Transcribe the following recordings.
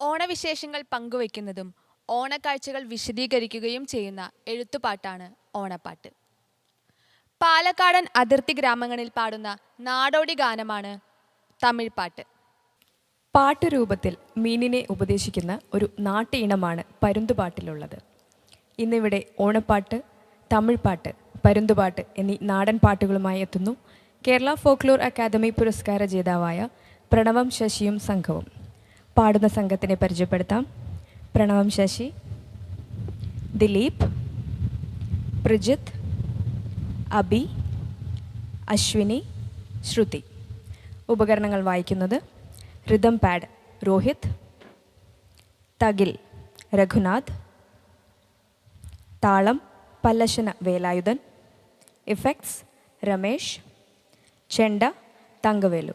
ഓണവിശേഷങ്ങൾ പങ്കുവയ്ക്കുന്നതും ഓണക്കാഴ്ചകൾ വിശദീകരിക്കുകയും ചെയ്യുന്ന എഴുത്തുപാട്ടാണ് ഓണപ്പാട്ട്. പാലക്കാടൻ അതിർത്തി ഗ്രാമങ്ങളിൽ പാടുന്ന നാടോടി ഗാനമാണ് തമിഴ് പാട്ട് പാട്ടുരൂപത്തിൽ മീനിനെ ഉപദേശിക്കുന്ന ഒരു നാട്ടിയിനമാണ് പരുന്തുപാട്ടിലുള്ളത്. ഇന്നിവിടെ ഓണപ്പാട്ട് തമിഴ് പാട്ട് പരുന്തുപാട്ട് എന്നീ നാടൻ പാട്ടുകളുമായി എത്തുന്നു. കേരള ഫോക്ലോർ അക്കാദമി പുരസ്കാര ജേതാവായ പ്രണവം ശശിയും സംഘവും. പാടുന്ന സംഘത്തിനെ പരിചയപ്പെടുത്താം. പ്രണവം ശശി ദിലീപ് പ്രജിത് അബി അശ്വിനി ശ്രുതി. ഉപകരണങ്ങൾ വായിക്കുന്നത് റിതം പാഡ് രോഹിത് തകിൽ രഘുനാഥ് താളം പല്ലശന വേലായുധൻ ഇഫക്ട്സ് രമേശ് ചെണ്ട തങ്കവേലു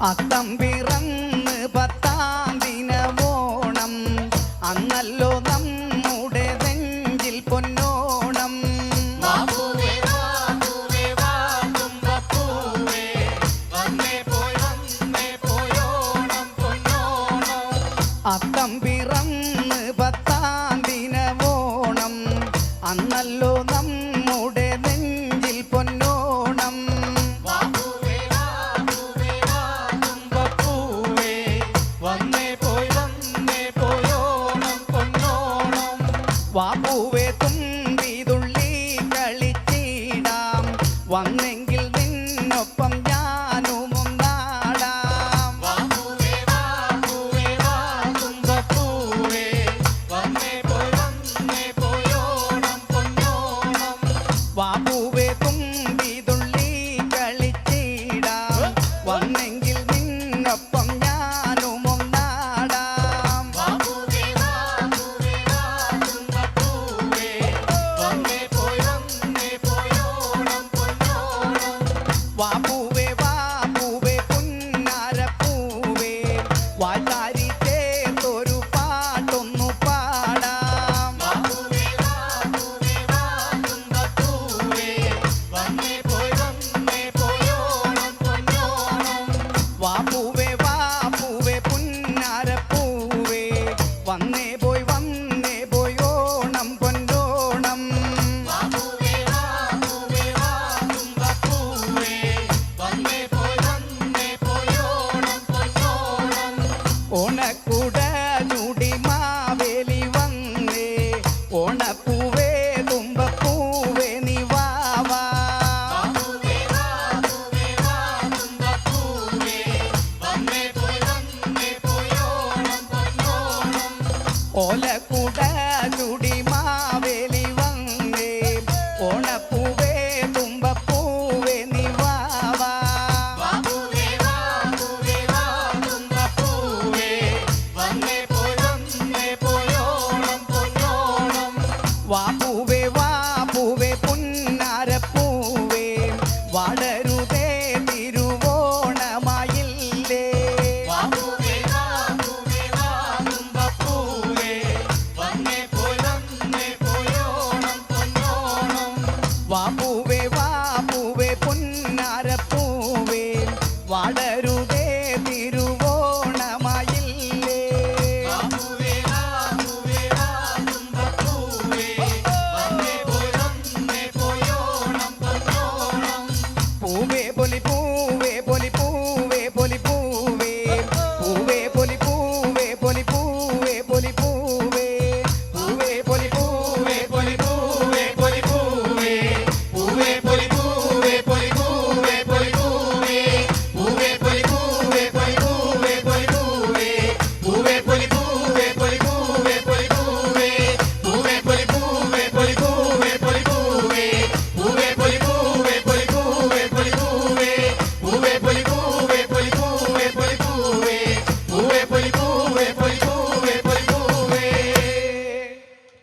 அத்தம்பி വന്നെങ്കിൽ നിന്നൊപ്പം ഞാനും ഓണക്കുടനുടി മാവേലി വന്നേ ഓണപ്പൂവേ തുമ്പപ്പൂവേ നിവാവാ ഓലക്കുടനുടി മാവേലി വന്നേ ഓണപ്പൂ wapu